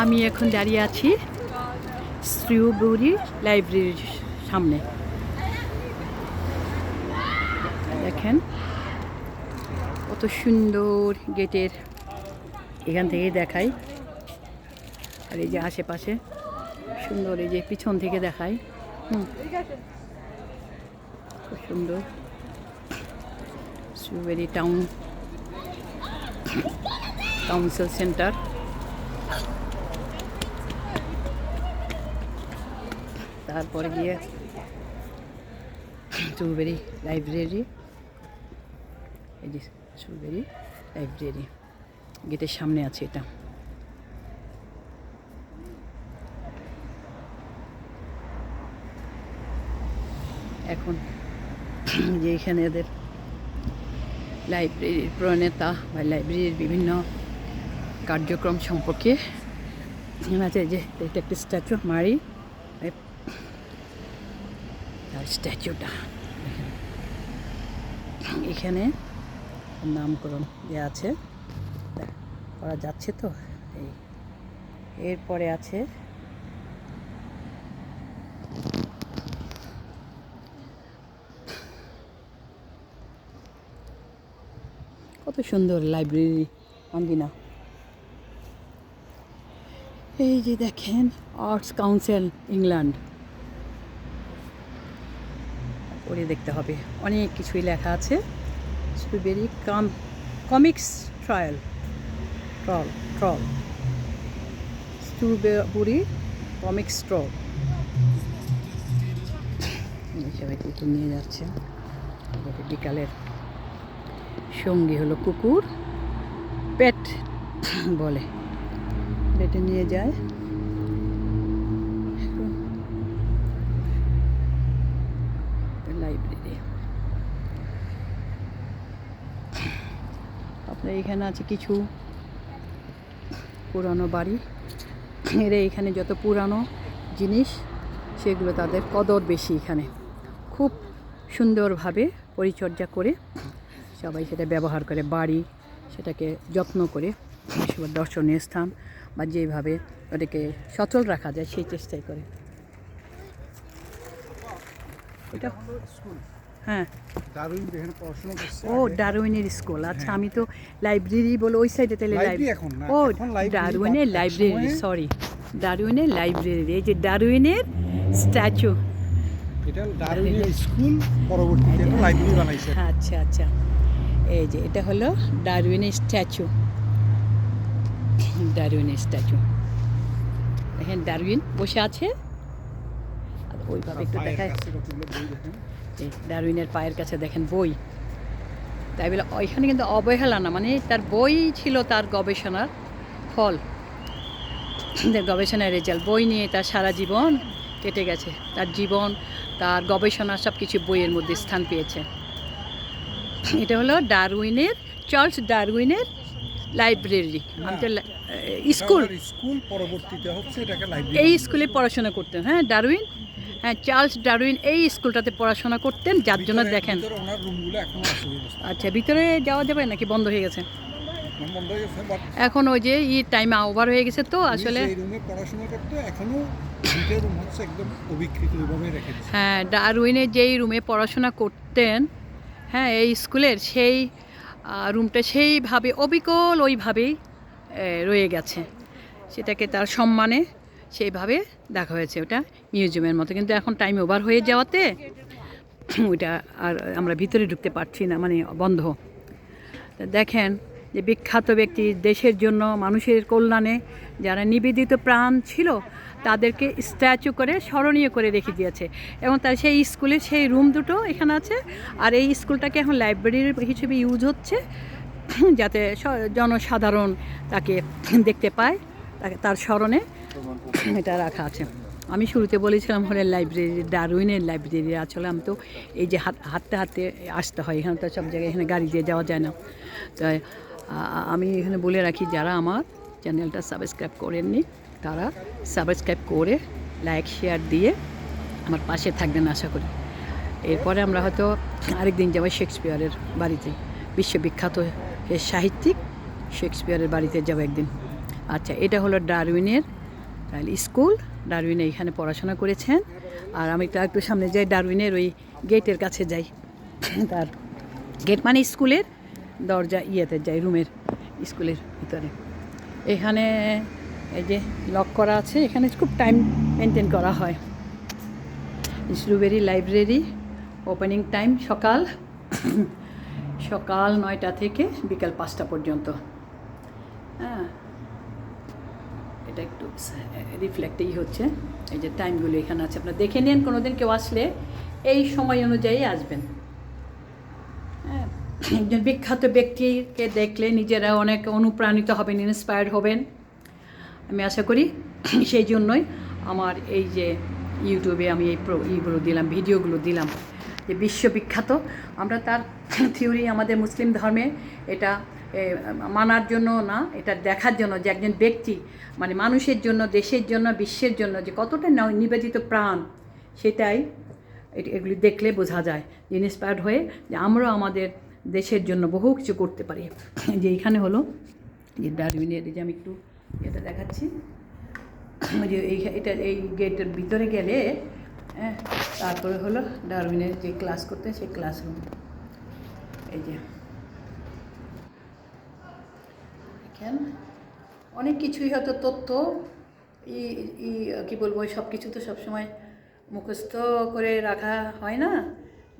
আমি এখন দাঁড়িয়ে আছি শ্রীবুরি লাইব্রেরির সামনে। দেখেন, কত সুন্দর গেটের এখান থেকেই দেখাই। আর এই যে আশেপাশে সুন্দর এই যে পিছন থেকে দেখাই। হুম। খুব সুন্দর। Shrewsbury town council centre. তারপরে গিয়ে চুলবেরি লাইব্রেরি, এই যে চুলবেরি লাইব্রেরি, গেটের সামনে আছে এটা। এখন যে এখানে এদের লাইব্রেরির প্রণেতা বা লাইব্রেরির বিভিন্ন কার্যক্রম সম্পর্কে আছে যে, এটা একটি স্ট্যাচু মারি স্ট্যাচুটা এখানে নামকরণ দেওয়া আছে। করা যাচ্ছে তো? এই, এরপরে আছে কত সুন্দর লাইব্রেরি আঙ্গিনা এই যে দেখেন, আর্টস কাউন্সিল, ইংল্যান্ড। পড়ে দেখতে হবে। অনেক কিছুই লেখা আছে। Strawberry come comics trial troll troll strawberry comics troll সবাইকে একটু নিয়ে যাচ্ছে। বিকালের সঙ্গী হলো কুকুর। পেট বলে। পেটে নিয়ে যায়। এখানে আছে কিছু পুরানো বাড়ি। এরা এখানে যত পুরানো জিনিস, সেগুলো তাদের কদর বেশি এখানে। খুব সুন্দরভাবে পরিচর্যা করে সবাই সেটা ব্যবহার করে, বাড়ি সেটাকে যত্ন করে সেবার দর্শনীয় স্থান বা যেভাবে ওটাকে সচল রাখা যায় সেই চেষ্টাই করে। এটা হ্যাঁ। ও ডারউইনের স্কুল। আচ্ছা আমি তো লাইব্রেরি বলে ওই সাইডে তাহলে ও ডারউইনের লাইব্রেরি সরি ডারউইনের লাইব্রেরি এই যে ডারউইনের স্ট্যাচু। এটা দারুণের স্কুল পরবর্তীতে লাইব্রেরি বানাইছে। আচ্ছা আচ্ছা। এই যে এটা হলো ডারউইনের স্ট্যাচু। ডারউইনের স্ট্যাচু। দেখেন ডারউইন বসে আছে। ওইভাবে একটু দেখায়। এই ডারউইনের পায়ের কাছে দেখেন বই। তাই বলে ওইখানে কিন্তু অবহেলা না মানে তার বই ছিল তার গবেষণার ফল। গবেষণার রেজাল্ট বই নিয়ে তার সারা জীবন কেটে গেছে। তার জীবন তার গবেষণা সব কিছু বইয়ের মধ্যে স্থান পেয়েছে। এটা হলো ডারউইনের চার্লস ডারউইনের লাইব্রেরি। আমি তো স্কুল। স্কুল পরবর্তীতে হচ্ছে এটাকে এই স্কুলে পড়াশোনা করতেন হ্যাঁ ডারউইন। হ্যাঁ চার্লস ডারউইন এই স্কুলটাতে পড়াশোনা করতেন যার জন্য দেখেন। আচ্ছা ভিতরে যাওয়া যাবে নাকি বন্ধ হয়ে গেছে? এখন ওই যে ই টাইম ওভার হয়ে গেছে তো আসলে হ্যাঁ ডারউইনের যেই রুমে পড়াশোনা করতেন হ্যাঁ এই স্কুলের সেই রুমটা সেইভাবে অবিকল ওইভাবেই রয়ে গেছে। সেটাকে তার সম্মানে সেইভাবে দেখা হয়েছে ওটা মিউজিয়ামের মতো। কিন্তু এখন টাইম ওভার হয়ে যাওয়াতে ওইটা আর আমরা ভিতরে ঢুকতে পারছি না মানে বন্ধ। দেখেন যে বিখ্যাত ব্যক্তি দেশের জন্য, মানুষের কল্যাণে যারা নিবেদিত প্রাণ ছিল, তাদেরকে স্ট্যাচু করে স্মরণীয় করে রেখে দিয়েছে। এবং তার সেই স্কুলের সেই রুম দুটো এখানে আছে, আর এই স্কুলটাকে এখন লাইব্রেরির হিসেবে ইউজ হচ্ছে, যাতে জনসাধারণ তাকে দেখতে পায়, তাকে, তার স্মরণে। এটা রাখা আছে। আমি শুরুতে বলেছিলাম হলে লাইব্রেরি ডারউইনের লাইব্রেরি আসলে আমি তো এই যে হাত হাঁটতে হাঁটতে আসতে হয়, এখানে তো সব জায়গায় এখানে গাড়ি দিয়ে যাওয়া যায় না। তাই আমি এখানে বলে রাখি, যারা আমার চ্যানেলটা সাবস্ক্রাইব করেননি, তারা সাবস্ক্রাইব করে লাইক শেয়ার দিয়ে আমার পাশে থাকবেন আশা করি। এরপরে আমরা হয়তো আরেকদিন যাব শেক্সপিয়ারের বাড়িতে। বিশ্ববিখ্যাত সাহিত্যিক শেক্সপিয়ারের বাড়িতে যাব একদিন। আচ্ছা এটা হলো ডারউইনের স্কুল। ডারউইনে এখানে পড়াশোনা করেছেন। আর আমি তো একটু সামনে যাই, ডারউইনের ওই গেটের কাছে যাই। তার গেট মানে স্কুলের দরজা ইয়েতে যাই, রুমের স্কুলের ভিতরে। এখানে এই যে লক করা আছে, এখানে খুব টাইম মেনটেন করা হয়। স্ট্রবেরি লাইব্রেরি, ওপেনিং টাইম সকাল সকাল নয়টা থেকে বিকাল পাঁচটা পর্যন্ত। হ্যাঁ এটা একটু রিফ্লেক্টেই হচ্ছে। এই যে টাইমগুলো এখানে আছে। আপনারা দেখে নিন কোনো দিন কেউ আসলে এই সময় অনুযায়ী আসবেন। হ্যাঁ একজন বিখ্যাত ব্যক্তিকে দেখলে নিজেরা অনেক অনুপ্রাণিত হবেন ইন্সপায়ার্ড হবেন। আমি আশা করি সেই জন্যই আমার এই যে ইউটিউবে আমি এই ইগুলো দিলাম, ভিডিওগুলো দিলাম। যে বিশ্ববিখ্যাত, আমরা তার থিওরি আমাদের মুসলিম ধর্মে এটা মানার জন্য না, এটা দেখার জন্য যে একজন ব্যক্তি মানে মানুষের জন্য, দেশের জন্য, বিশ্বের জন্য যে কতটা নিবেদিত প্রাণ, সেটাই এগুলি দেখলে বোঝা যায় ইন্সপায়ার্ড হয়ে যে আমরাও আমাদের দেশের জন্য বহু কিছু করতে পারি। যে এইখানে হলো যে ডারউইনের যে আমি একটু এটা দেখাচ্ছি। যে এই, এটা এই গেটের ভিতরে গেলে হ্যাঁ তারপরে হলো ডারউইনের যে ক্লাস করতে, সেই ক্লাসরুম। এই যে। দেখেন। অনেক কিছুই হয়তো তথ্য, ই ই, কী বলব সব কিছু তো সবসময় মুখস্থ করে রাখা হয় না।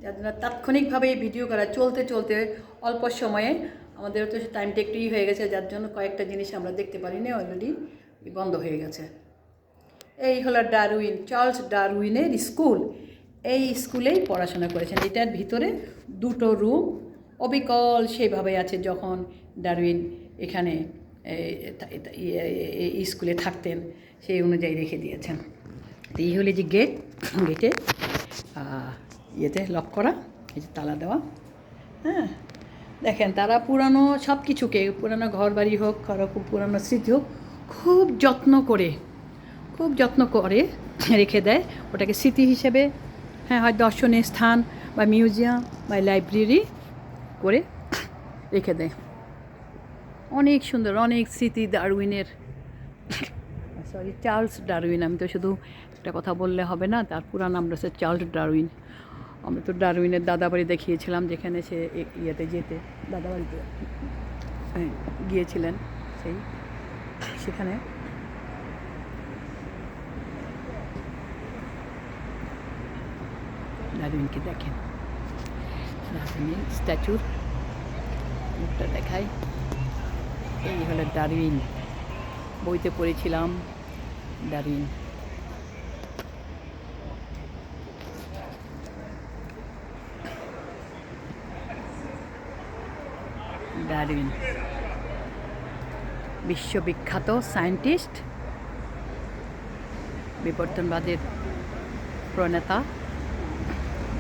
যার জন্য তাৎক্ষণিকভাবে এই ভিডিও করা, চলতে চলতে অল্প সময়ে আমাদের তো টাইমটা একটু ই হয়ে গেছে, যার জন্য কয়েকটা জিনিস আমরা দেখতে পারিনি অলরেডি বন্ধ হয়ে গেছে। এই হলো ডারউইন, চার্লস ডারউইনের স্কুল। এই স্কুলেই পড়াশোনা করেছেন। এটার ভিতরে দুটো রুম অবিকল সেভাবে আছে যখন ডারউইন এখানে স্কুলে থাকতেন, সেই অনুযায়ী রেখে দিয়েছেন। তো এই হলে যে গেট গেটে ইয়েতে লক করা, এই যে তালা দেওয়া হ্যাঁ? দেখেন, তারা পুরানো সব কিছুকে পুরানো ঘর বাড়ি হোক, কারও খুব পুরানো স্মৃতি হোক, খুব যত্ন করে, খুব যত্ন করে রেখে দেয়। ওটাকে স্মৃতি হিসেবে হ্যাঁ হয় দর্শনীয় স্থান বা মিউজিয়াম বা লাইব্রেরি করে রেখে দেয়। অনেক সুন্দর, অনেক স্মৃতি ডারউইনের। সরি চার্লস ডারউইন, আমি তো শুধু একটা কথা বললে হবে না, তার পুরা নামটা হচ্ছে চার্লস ডারউইন। আমি তো ডারউইনের দাদাবাড়ি দেখিয়েছিলাম, যেখানে সে ইয়েতে যেতে, দাদাবাড়িতে গিয়েছিলেন সেই, সেখানে। ডারউইনকে দেখেন। ডারউইনের স্ট্যাচুর মুখটা দেখায়। এই হলো ডারউইন বইতে পড়েছিলাম ডারউইন ডারউইন বিশ্ববিখ্যাত সায়েন্টিস্ট, বিবর্তনবাদের প্রণেতা,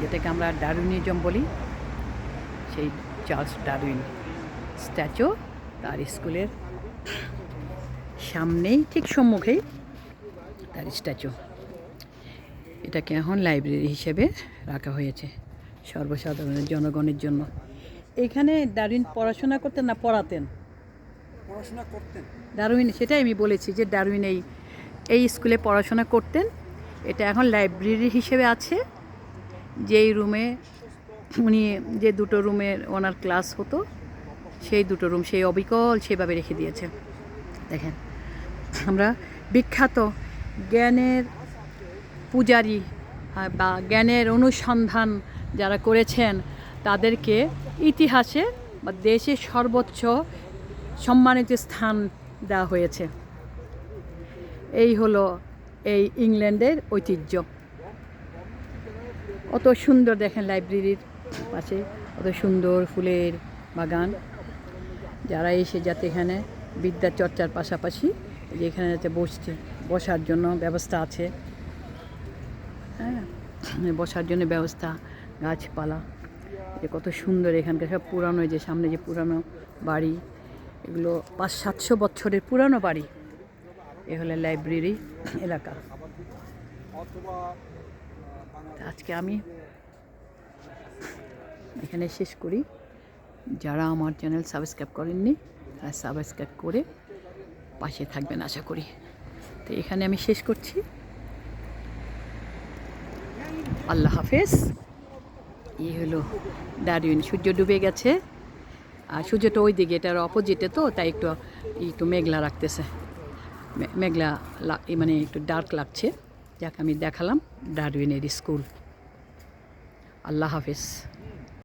যেটাকে আমরা ডারউইনিজম বলি, সেই চার্লস ডারউইন। স্ট্যাচু তার স্কুলের সামনেই ঠিক সম্মুখেই তার স্ট্যাচু। এটাকে এখন লাইব্রেরি হিসেবে রাখা হয়েছে সর্বসাধারণের জনগণের জন্য। এখানে ডারউইন পড়াশোনা করতেন না পড়াতেন? পড়াশোনা করতেন। ডারউইন সেটাই আমি বলেছি যে ডারউইন এই এই স্কুলে পড়াশোনা করতেন। এটা এখন লাইব্রেরি হিসেবে আছে। যেই রুমে উনি যে দুটো রুমের ওনার ক্লাস হতো সেই দুটো রুম সেই অবিকল সেভাবে রেখে দিয়েছে। দেখেন, আমরা বিখ্যাত জ্ঞানের পূজারী বা জ্ঞানের অনুসন্ধান যারা করেছেন, তাদেরকে ইতিহাসে বা দেশের সর্বোচ্চ সম্মানিত স্থান দেওয়া হয়েছে। এই হলো এই ইংল্যান্ডের ঐতিহ্য। অত সুন্দর দেখেন লাইব্রেরির পাশে, অত সুন্দর ফুলের বাগান। যারা এসে যাতে এখানে বিদ্যা চর্চার পাশাপাশি যে এখানে যাতে বসছে, বসার জন্য ব্যবস্থা আছে। হ্যাঁ বসার জন্য ব্যবস্থা, গাছপালা, যে কত সুন্দর এখানকার সব পুরানো যে সামনে যে পুরানো বাড়ি, এগুলো পাঁচ সাতশো বছরের পুরানো বাড়ি। এ হলো লাইব্রেরি এলাকা। আজকে আমি এখানে শেষ করি। যারা আমার চ্যানেল সাবস্ক্রাইব করেননি, তারা সাবস্ক্রাইব করে পাশে থাকবেন আশা করি। তো এখানে আমি শেষ করছি। আল্লাহ হাফেজ। ই হলো দারুইন, সূর্য ডুবে গেছে। আর সূর্যটা ওই দিকে এটার অপোজিটে তো, তাই একটু একটু মেঘলা রাখতেছে মেঘলা মানে একটু ডার্ক লাগছে। যাক, আমি দেখালাম ডারউইনের স্কুল আল্লাহ হাফেজ।